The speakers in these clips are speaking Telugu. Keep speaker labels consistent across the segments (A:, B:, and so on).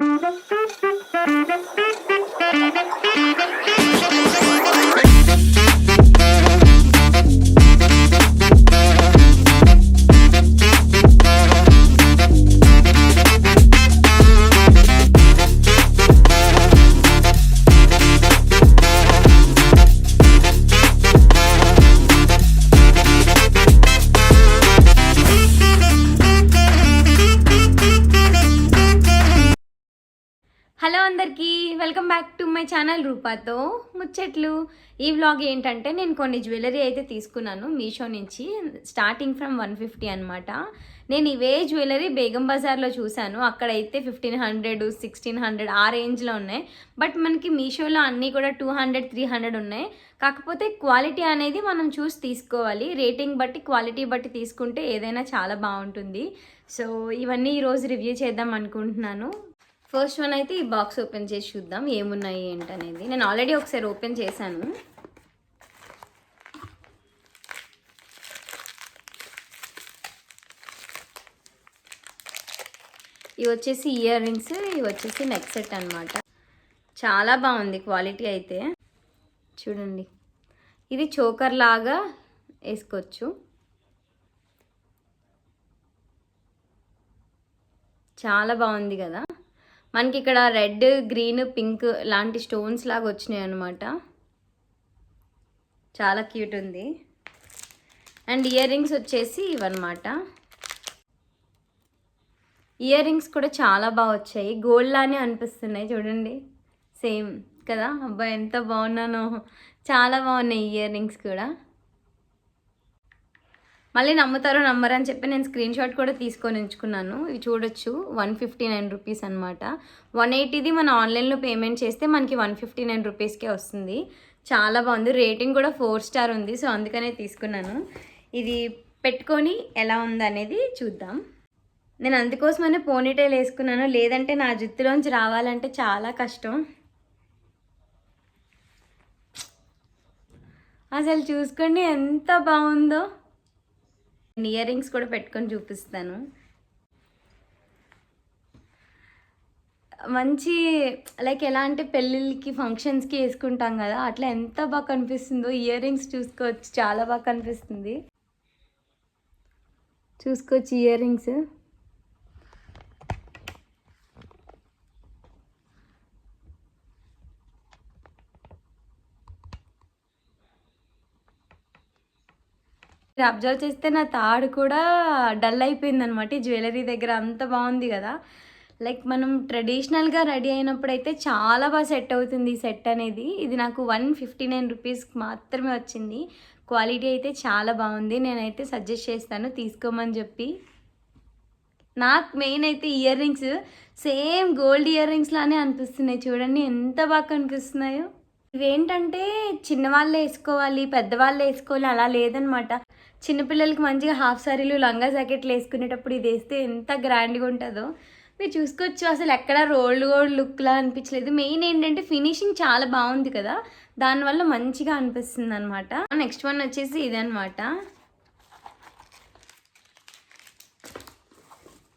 A: Thank you. మై ఛానల్ రూపాతో. ముచ్చట్లు. ఈ వ్లాగ్ ఏంటంటే నేను కొన్ని జ్యువెలరీ అయితే తీసుకున్నాను మీషో నుంచి స్టార్టింగ్ ఫ్రమ్ వన్ ఫిఫ్టీ అనమాట నేను ఇవే జ్యువెలరీ బేగం బజార్లో చూశాను. అక్కడైతే ఫిఫ్టీన్ హండ్రెడ్ సిక్స్టీన్ హండ్రెడ్ ఆ రేంజ్లో ఉన్నాయి. బట్ మనకి మీషోలో అన్నీ కూడా టూ హండ్రెడ్ త్రీ హండ్రెడ్ ఉన్నాయి. కాకపోతే క్వాలిటీ అనేది మనం చూసి తీసుకోవాలి. రేటింగ్ బట్టి క్వాలిటీ బట్టి తీసుకుంటే ఏదైనా చాలా బాగుంటుంది. సో ఇవన్నీ ఈరోజు రివ్యూ చేద్దాం అనుకుంటున్నాను. ఫస్ట్ వన్ అయితే ఈ బాక్స్ ఓపెన్ చేసి చూద్దాం ఏమున్నాయి ఏంటనేది. నేను ఆల్రెడీ ఒకసారి ఓపెన్ చేశాను. ఇవి వచ్చేసి ఇయర్ రింగ్స్ ఇవి వచ్చేసి నెక్ సెట్ అనమాట చాలా బాగుంది క్వాలిటీ అయితే. చూడండి. ఇది చోకర్ లాగా వేసుకోవచ్చు. చాలా బాగుంది కదా. మనకి ఇక్కడ రెడ్ గ్రీన్ పింక్ లాంటి స్టోన్స్ లాగా వచ్చినాయి అనమాట చాలా క్యూట్ ఉంది. అండ్ ఇయర్ రింగ్స్ వచ్చేసి ఇవన్నమాట. ఇయర్ రింగ్స్ కూడా చాలా బాగా వచ్చాయి. గోల్డ్ లానే అనిపిస్తున్నాయి చూడండి. సేమ్ కదా. అబ్బాయి ఎంత బాగున్నానో. చాలా బాగున్నాయి ఇయర్ రింగ్స్ కూడా. మళ్ళీ నమ్ముతారో నమ్మరు అని చెప్పి నేను స్క్రీన్ షాట్ కూడా తీసుకొని ఉంచుకున్నాను. ఇవి చూడొచ్చు. వన్ ఫిఫ్టీ నైన్ రూపీస్ అనమాట వన్ ఎయిటీది మనం ఆన్లైన్లో పేమెంట్ చేస్తే మనకి వన్ ఫిఫ్టీ నైన్ రూపీస్కే వస్తుంది. చాలా బాగుంది. రేటింగ్ కూడా ఫోర్ స్టార్ ఉంది. సో అందుకనే తీసుకున్నాను. ఇది పెట్టుకొని ఎలా ఉంది అనేది చూద్దాం. నేను అందుకోసమనే పోనీటైల్ వేసుకున్నాను. లేదంటే నా జుత్తులోంచి రావాలంటే చాలా కష్టం. అసలు చూసుకోండి ఎంత బాగుందో. ఇయర్ రింగ్స్ కూడా పెట్టుకొని చూపిస్తాను. మంచి లైక్ ఎలా అంటే పెళ్ళిళ్ళకి ఫంక్షన్స్కి వేసుకుంటాం కదా అట్లా ఎంత బాగా కనిపిస్తుందో ఇయర్ రింగ్స్ చూసుకోవచ్చు చాలా బాగా కనిపిస్తుంది. చూసుకోవచ్చు ఇయర్ రింగ్స్ అబ్జర్వ్ చేస్తే నా తాడు కూడా డల్ అయిపోయింది అనమాట జ్యువెలరీ దగ్గర అంత బాగుంది కదా. లైక్ మనం ట్రెడిషనల్గా రెడీ అయినప్పుడు అయితే చాలా బాగా సెట్ అవుతుంది ఈ సెట్ అనేది. ఇది నాకు వన్ ఫిఫ్టీ నైన్ రూపీస్కి మాత్రమే వచ్చింది. క్వాలిటీ అయితే చాలా బాగుంది. నేనైతే సజెస్ట్ చేస్తాను. తీసుకోమని చెప్పి. నాకు మెయిన్ అయితే earrings. Same gold earrings లానే అనిపిస్తున్నాయి. చూడండి ఎంత బాగా కనిపిస్తున్నాయో. ఇవేంటంటే చిన్నవాళ్ళు వేసుకోవాలి పెద్దవాళ్ళు వేసుకోవాలి అలా లేదనమాట. చిన్నపిల్లలకి మంచిగా హాఫ్ సారీలు లంగా జాకెట్లు వేసుకునేటప్పుడు ఇది వేస్తే ఎంత గ్రాండ్గా ఉంటుందో. మీరు చూసుకోవచ్చు అసలు ఎక్కడ రోల్డ్ గోల్డ్ లుక్లా అనిపించలేదు. మెయిన్ ఏంటంటే ఫినిషింగ్ చాలా బాగుంది కదా. దానివల్ల మంచిగా అనిపిస్తుంది అనమాట నెక్స్ట్ వన్ వచ్చేసి ఇదనమాట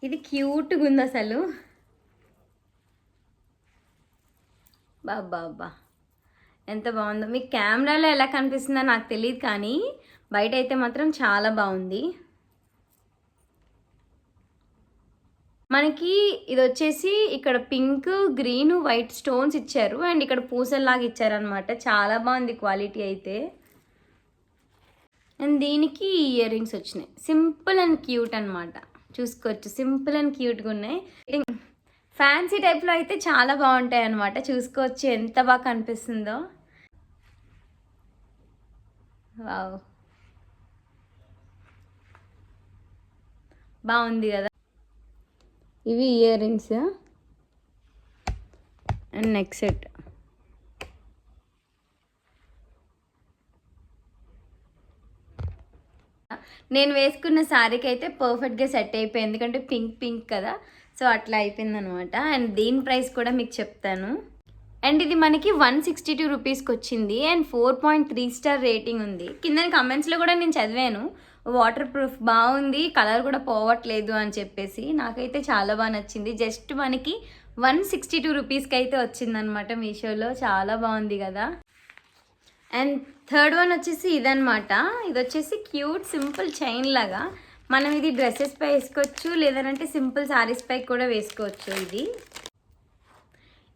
A: ఇది క్యూట్గా ఉంది అసలు. బాబా ఎంత బాగుందో. మీకు కెమెరాలో ఎలా కనిపిస్తుందో నాకు తెలియదు కానీ బయట అయితే మాత్రం చాలా బాగుంది. మనకి ఇది వచ్చేసి ఇక్కడ పింక్ గ్రీన్ వైట్ స్టోన్స్ ఇచ్చారు. అండ్ ఇక్కడ పూసల్లాగా ఇచ్చారనమాట చాలా బాగుంది క్వాలిటీ అయితే. అండ్ దీనికి ఇయర్ రింగ్స్ వచ్చినాయి. సింపుల్ అండ్ క్యూట్ అనమాట చూసుకోవచ్చు. సింపుల్ అండ్ క్యూట్గా ఉన్నాయి. ఫ్యాన్సీ టైప్లో అయితే చాలా బాగుంటాయి అనమాట చూసుకోవచ్చు ఎంత బాగా కనిపిస్తుందో. వావ్. బాగుంది కదా. ఇవి ear rings and neck set. నేను వేసుకున్న శారీకి అయితే పర్ఫెక్ట్గా సెట్ అయిపోయింది. ఎందుకంటే పింక్ పింక్ కదా. సో అట్లా అయిపోయింది అనమాట అండ్ దీని ప్రైస్ కూడా మీకు చెప్తాను. అండ్ ఇది మనకి వన్ సిక్స్టీ టూ రూపీస్కి వచ్చింది. And four point three star rating ఉంది. కింద కమెంట్స్లో కూడా నేను చదివాను. వాటర్ ప్రూఫ్ బాగుంది కలర్ కూడా పోవట్లేదు అని చెప్పేసి నాకైతే చాలా బాగా నచ్చింది. జస్ట్ మనకి వన్ సిక్స్టీ టూ రూపీస్కి అయితే వచ్చిందనమాట మీషోలో. చాలా బాగుంది కదా. అండ్ థర్డ్ వన్ వచ్చేసి ఇదనమాట. ఇది వచ్చేసి క్యూట్ సింపుల్ చైన్ లాగా. మనం ఇది డ్రెస్సెస్ పై వేసుకోవచ్చు లేదంటే సింపుల్ శారీస్ పై కూడా వేసుకోవచ్చు ఇది.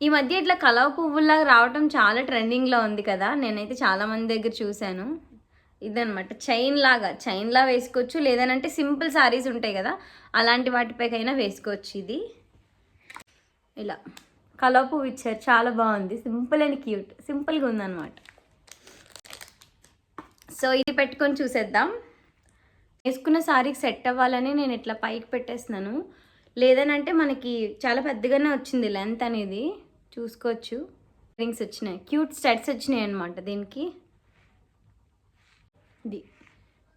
A: ఈ మధ్య ఇట్లా కలవ పువ్వుల్లాగా రావటం చాలా ట్రెండింగ్లో ఉంది కదా. నేనైతే చాలా మంది దగ్గర చూశాను. ఇదనమాట చైన్ లాగా చైన్ లా వేసుకోవచ్చు. లేదనంటే సింపుల్ శారీస్ ఉంటాయి కదా అలాంటి వాటిపైకైనా వేసుకోవచ్చు ఇది. ఇలా. కలవ పువ్వు ఇచ్చారు. చాలా బాగుంది. Simple and cute. సింపుల్గా ఉందన్నమాట. సో ఇది పెట్టుకొని చూసేద్దాం. వేసుకున్న శారీకి సెట్ అవ్వాలని నేను ఇట్లా పైకి పెట్టేస్తున్నాను. లేదనంటే మనకి చాలా పెద్దగానే వచ్చింది లెంత్ అనేది. చూసుకోవచ్చు. రింగ్స్ వచ్చినాయి. క్యూట్ స్టడ్స్ వచ్చినాయి అనమాట దీనికి. ఇది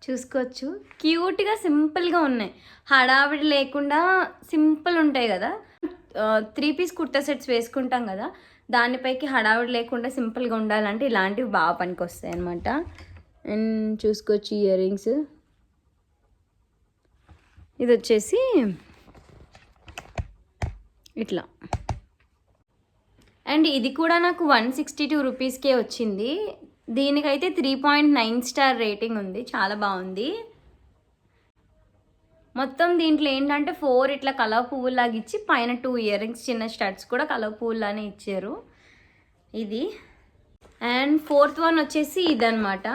A: చూసుకోవచ్చు. క్యూట్గా సింపుల్గా ఉన్నాయి. హడావిడి లేకుండా సింపుల్ ఉంటాయి కదా. త్రీ పీస్ కుర్తా సెట్స్ వేసుకుంటాం కదా. దానిపైకి హడావిడి లేకుండా సింపుల్గా ఉండాలంటే ఇలాంటివి బాగా పనికి వస్తాయి అనమాట అండ్ చూసుకోవచ్చు ఇయర్ రింగ్స్. ఇది వచ్చేసి ఇట్లా. అండ్ ఇది కూడా నాకు వన్ సిక్స్టీ టూ రూపీస్కే వచ్చింది. దీనికైతే three point nine star rating ఉంది. చాలా బాగుంది. మొత్తం దీంట్లో ఏంటంటే ఫోర్ ఇట్లా కలవ పువ్వులాగా ఇచ్చి పైన టూ ఇయర్ రింగ్స్ చిన్న స్టడ్స్ కూడా కలవ పువ్వులానే ఇచ్చారు. ఇది. అండ్ ఫోర్త్ వన్ వచ్చేసి ఇదనమాట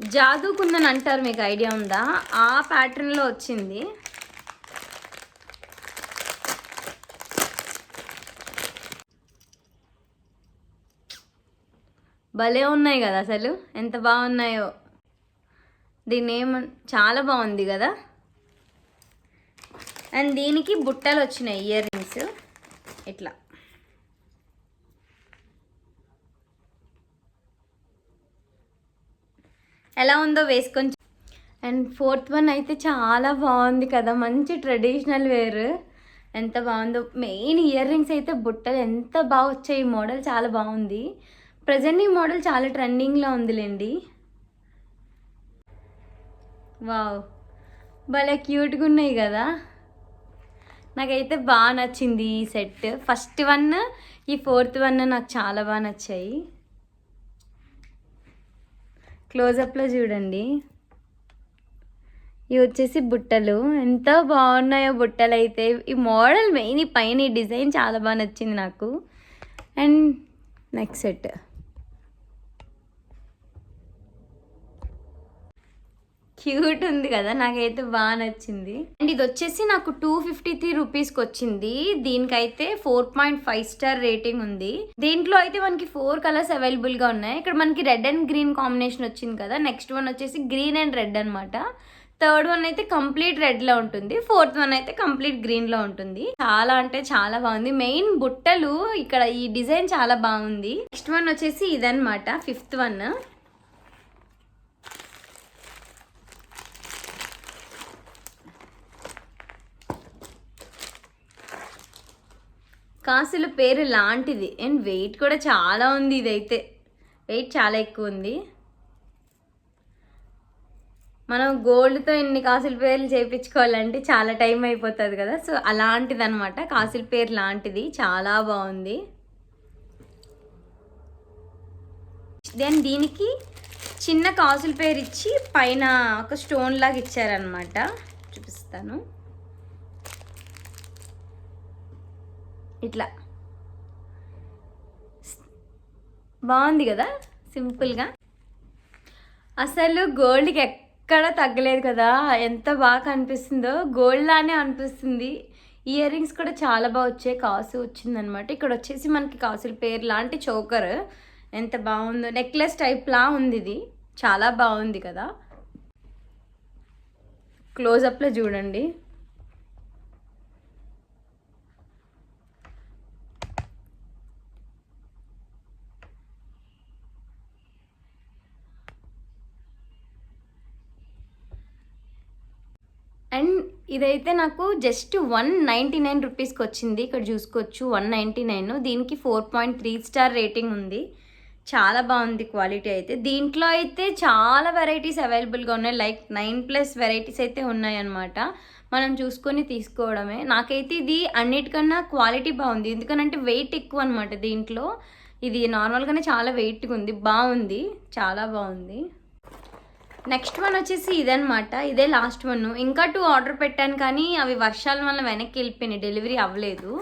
A: జాదూకుందని అంటారు మీకు ఐడియా ఉందా? ఆ ప్యాటర్న్లో వచ్చింది. భలే ఉన్నాయి కదా అసలు? ఎంత బాగున్నాయో. దీన్ని ఏమ చాలా బాగుంది కదా? అండ్ దీనికి బుట్టలు వచ్చినాయి ఇయర్ రింగ్స్. ఇట్లా. ఎలా ఉందో వేసుకొని అండ్ ఫోర్త్ వన్ అయితే చాలా బాగుంది కదా? మంచి ట్రెడిషనల్ వేర్. ఎంత బాగుందో. మెయిన్ ఇయర్ రింగ్స్ అయితే బుట్టలు ఎంత బాగా వచ్చాయి ఈ మోడల్ చాలా బాగుంది. ప్రజెంట్ ఈ మోడల్ చాలా ట్రెండింగ్లో ఉందిలేండి. వావ్ భలే క్యూట్గా ఉన్నాయి కదా. నాకైతే బాగా నచ్చింది ఈ సెట్ ఫస్ట్ వన్ ఈ ఫోర్త్ వన్ నాకు చాలా బాగా నచ్చాయి. క్లోజప్లో చూడండి. ఇవి వచ్చేసి బుట్టలు. ఎంత బాగున్నాయో బుట్టలు అయితే ఈ మోడల్ మెయిన్ ఈ పైన ఈ డిజైన్ చాలా బాగా నచ్చింది నాకు. అండ్ నెక్స్ట్ సెట్ క్యూట్ ఉంది కదా నాకైతే బాగా నచ్చింది. అండ్ ఇది వచ్చేసి నాకు టూ ఫిఫ్టీ త్రీ రూపీస్కి వచ్చింది దీనికైతే four point five star rating ఉంది. దీంట్లో అయితే మనకి ఫోర్ కలర్స్ అవైలబుల్గా ఉన్నాయి. ఇక్కడ మనకి రెడ్ అండ్ గ్రీన్ కాంబినేషన్ వచ్చింది కదా నెక్స్ట్ వన్ వచ్చేసి గ్రీన్ అండ్ రెడ్ అనమాట థర్డ్ వన్ అయితే కంప్లీట్ రెడ్లో ఉంటుంది. ఫోర్త్ వన్ అయితే కంప్లీట్ గ్రీన్లో ఉంటుంది. చాలా అంటే చాలా బాగుంది. మెయిన్ బుట్టలు ఇక్కడ ఈ డిజైన్ చాలా బాగుంది. నెక్స్ట్ వన్ వచ్చేసి ఇదనమాట ఫిఫ్త్ వన్. కాసుల పేరు లాంటిది. అండ్ వెయిట్ కూడా చాలా ఉంది ఇదైతే. వెయిట్ చాలా ఎక్కువ ఉంది. మనం గోల్డ్తో ఇన్ని కాసుల పేర్లు చేయించుకోవాలంటే చాలా టైం అయిపోతుంది కదా. సో అలాంటిది అనమాట కాసుల పేరు లాంటిది. చాలా బాగుంది. దెన్ దీనికి చిన్న కాసుల పేరు ఇచ్చి పైన ఒక స్టోన్ లాగా ఇచ్చారనమాట చూపిస్తాను. ఇట్లా. బాగుంది కదా సింపుల్గా. అసలు గోల్డ్కి ఎక్కడ తగ్గలేదు కదా ఎంత బాగా కనిపిస్తుందో. గోల్డ్ లానే అనిపిస్తుంది. ఇయర్ రింగ్స్ కూడా చాలా బాగా వచ్చాయి. కాసు వచ్చిందనమాట. ఇక్కడ వచ్చేసి మనకి కాసుల పేరు లాంటి చోకర్. ఎంత బాగుందో. నెక్లెస్ టైప్లా ఉంది ఇది. చాలా బాగుంది కదా. క్లోజప్లో చూడండి అండ్ ఇదైతే నాకు జస్ట్ వన్ నైంటీ నైన్ రూపీస్కి వచ్చింది. ఇక్కడ చూసుకోవచ్చు వన్ నైంటీ నైన్. దీనికి four point three star rating ఉంది. చాలా బాగుంది క్వాలిటీ అయితే. దీంట్లో అయితే చాలా వెరైటీస్ అవైలబుల్గా ఉన్నాయి. లైక్ నైన్ ప్లస్ వెరైటీస్ అయితే ఉన్నాయన్నమాట మనం చూసుకొని తీసుకోవడమే. నాకైతే ఇది అన్నిటికన్నా క్వాలిటీ బాగుంది. ఎందుకనంటే వెయిట్ ఎక్కువ అనమాట దీంట్లో. ఇది నార్మల్గానే చాలా వెయిట్గా ఉంది. బాగుంది. చాలా బాగుంది. నెక్స్ట్ వన్ వచ్చేసి ఇదనమాట ఇదే లాస్ట్ వన్. ఇంకా టూ ఆర్డర్ పెట్టాను కానీ అవి వర్షాల వల్ల వెనక్కి వెళ్ళిపోయినాయి. డెలివరీ అవ్వలేదు.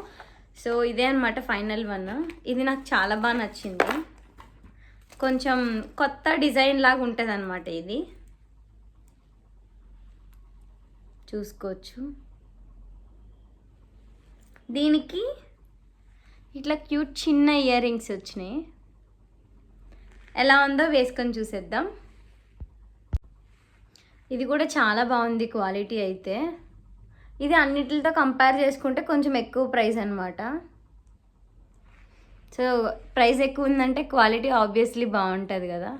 A: సో ఇదే అనమాట ఫైనల్ వన్ ఇది నాకు చాలా బాగా నచ్చింది. కొంచెం కొత్త డిజైన్ లాగా ఉంటుంది అనమాట ఇది. చూసుకోవచ్చు. దీనికి ఇట్లా క్యూట్ చిన్న ఇయర్ రింగ్స్ వచ్చినాయి. ఎలా ఉందో వేసుకొని చూసేద్దాం. ఇది కూడా చాలా బాగుంది క్వాలిటీ అయితే. ఇది అన్నిటితో కంపేర్ చేసుకుంటే కొంచెం ఎక్కువ ప్రైస్ అనమాట సో ప్రైస్ ఎక్కువ ఉందంటే క్వాలిటీ ఆబ్వియస్లీ బాగుంటుంది కదా.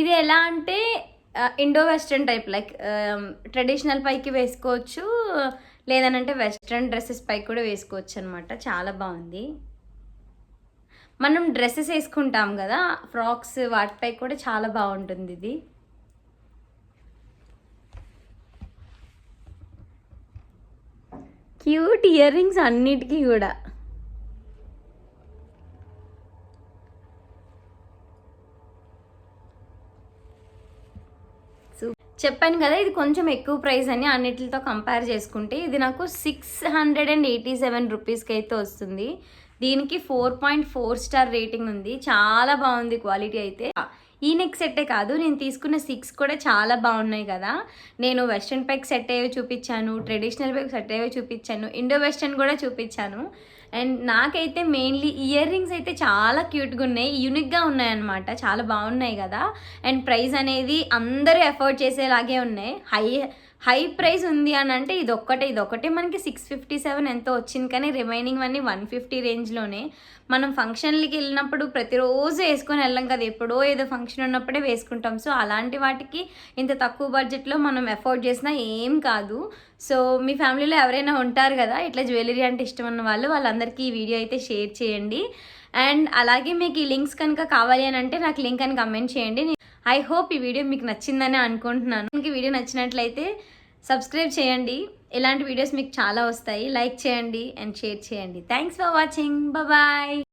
A: ఇది ఎలా అంటే Indo western type like traditional పైకి వేసుకోవచ్చు లేదనంటే వెస్ట్రన్ డ్రెస్సెస్ పైకి కూడా వేసుకోవచ్చు అనమాట చాలా బాగుంది. మనం డ్రెస్సెస్ వేసుకుంటాం కదా ఫ్రాక్స్ వాటిపై కూడా చాలా బాగుంటుంది ఇది. క్యూట్ ఇయర్ రింగ్స్ అన్నిటికీ కూడా. చెప్పాను కదా ఇది కొంచెం ఎక్కువ ప్రైస్ అని అన్నిటితో కంపేర్ చేసుకుంటే ఇది నాకు six hundred and eighty seven రూపీస్కి అయితే వస్తుంది. దీనికి four point four star rating ఉంది. చాలా బాగుంది క్వాలిటీ అయితే. ఈ నెక్ సెట్టే కాదు నేను తీసుకున్న సిక్స్ కూడా చాలా బాగున్నాయి కదా. నేను వెస్ట్రన్ పైక్ సెట్ అయ్యో చూపించాను ట్రెడిషనల్ ప్యాక్ సెట్ అయ్యేవి చూపించాను ఇండో వెస్ట్రన్ కూడా చూపించాను. అండ్ నాకైతే మెయిన్లీ ఇయర్ రింగ్స్ అయితే చాలా క్యూట్గా ఉన్నాయి యూనిక్గా ఉన్నాయన్నమాట చాలా బాగున్నాయి కదా. అండ్ ప్రైస్ అనేది అందరూ ఎఫోర్డ్ చేసేలాగే ఉన్నాయి. హై హై ప్రైస్ ఉంది అని అంటే ఇది ఒక్కటే ఇది ఒక్కటే మనకి సిక్స్ ఫిఫ్టీ సెవెన్ ఎంతో వచ్చింది కానీ రిమైనింగ్ అన్నీ వన్ ఫిఫ్టీ రేంజ్లోనే మనం ఫంక్షన్లకి వెళ్ళినప్పుడు ప్రతిరోజు వేసుకొని వెళ్ళాం కదా ఎప్పుడో ఏదో ఫంక్షన్ ఉన్నప్పుడే వేసుకుంటాం. సో అలాంటి వాటికి ఇంత తక్కువ బడ్జెట్లో మనం ఎఫోర్డ్ చేసినా ఏం కాదు. సో మీ ఫ్యామిలీలో ఎవరైనా ఉంటారు కదా ఇట్లా జ్యువెలరీ అంటే ఇష్టం ఉన్న వాళ్ళు వాళ్ళందరికీ ఈ వీడియో అయితే షేర్ చేయండి. అండ్ అలాగే మీకు ఈ లింక్స్ కనుక కావాలి అని అంటే నాకు లింక్ అని కమెంట్ చేయండి. ఐ హోప్ ఈ వీడియో మీకు నచ్చిందని అనుకుంటున్నాను. మీకు వీడియో నచ్చినట్లయితే సబ్స్క్రైబ్ చేయండి. ఇలాంటి వీడియోస్ మీకు చాలా వస్తాయి. లైక్ చేయండి అండ్ షేర్ చేయండి. Thanks for watching bye